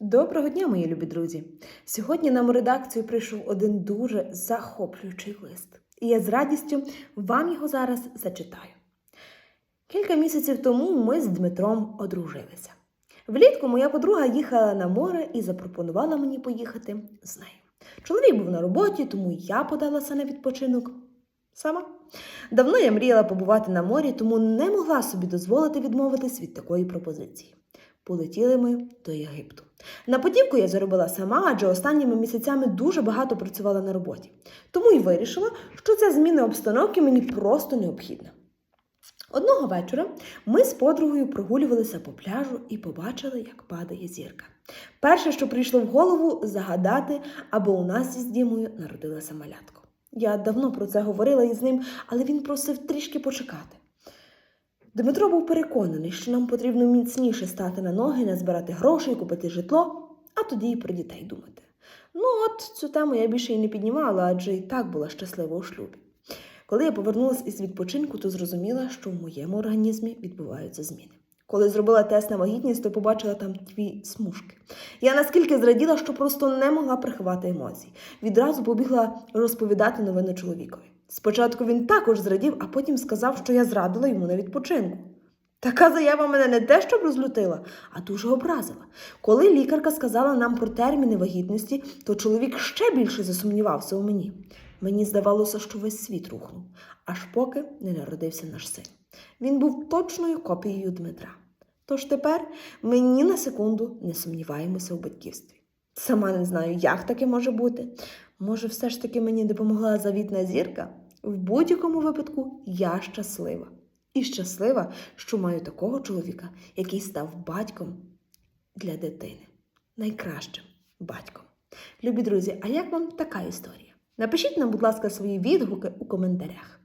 Доброго дня, мої любі друзі! Сьогодні нам у редакцію прийшов один дуже захоплюючий лист, і я з радістю вам його зараз зачитаю. Кілька місяців тому ми з Дмитром одружилися. Влітку моя подруга їхала на море і запропонувала мені поїхати з нею. Чоловік був на роботі, тому я подалася на відпочинок сама. Давно я мріяла побувати на морі, тому не могла собі дозволити відмовитись від такої пропозиції. Полетіли ми до Єгипту. На потівку я заробила сама, адже останніми місяцями дуже багато працювала на роботі. Тому й вирішила, що ця зміна обстановки мені просто необхідна. Одного вечора ми з подругою прогулювалися по пляжу і побачили, як падає зірка. Перше, що прийшло в голову, загадати, або у нас із Дімою народилася малятко. Я давно про це говорила із ним, але він просив трішки почекати. Дмитро був переконаний, що нам потрібно міцніше стати на ноги, назбирати грошей, купити житло, а тоді і про дітей думати. Ну, от цю тему я більше і не піднімала, адже і так була щаслива у шлюбі. Коли я повернулася із відпочинку, то зрозуміла, що в моєму організмі відбуваються зміни. Коли зробила тест на вагітність, то побачила там дві смужки. Я наскільки зраділа, що просто не могла приховати емоцій. Відразу побігла розповідати новини чоловікові. Спочатку він також зрадів, а потім сказав, що я зрадила йому на відпочинку. Така заява мене не те, щоб розлютила, а дуже образила. Коли лікарка сказала нам про терміни вагітності, то чоловік ще більше засумнівався у мені. Мені здавалося, що весь світ рухнув, аж поки не народився наш син. Він був точною копією Дмитра. Тож тепер ми ні на секунду не сумніваємося у батьківстві. Сама не знаю, як таке може бути. Може, все ж таки мені допомогла завітна зірка? В будь-якому випадку я щаслива. І щаслива, що маю такого чоловіка, який став батьком для дитини. Найкращим батьком. Любі друзі, а як вам така історія? Напишіть нам, будь ласка, свої відгуки у коментарях.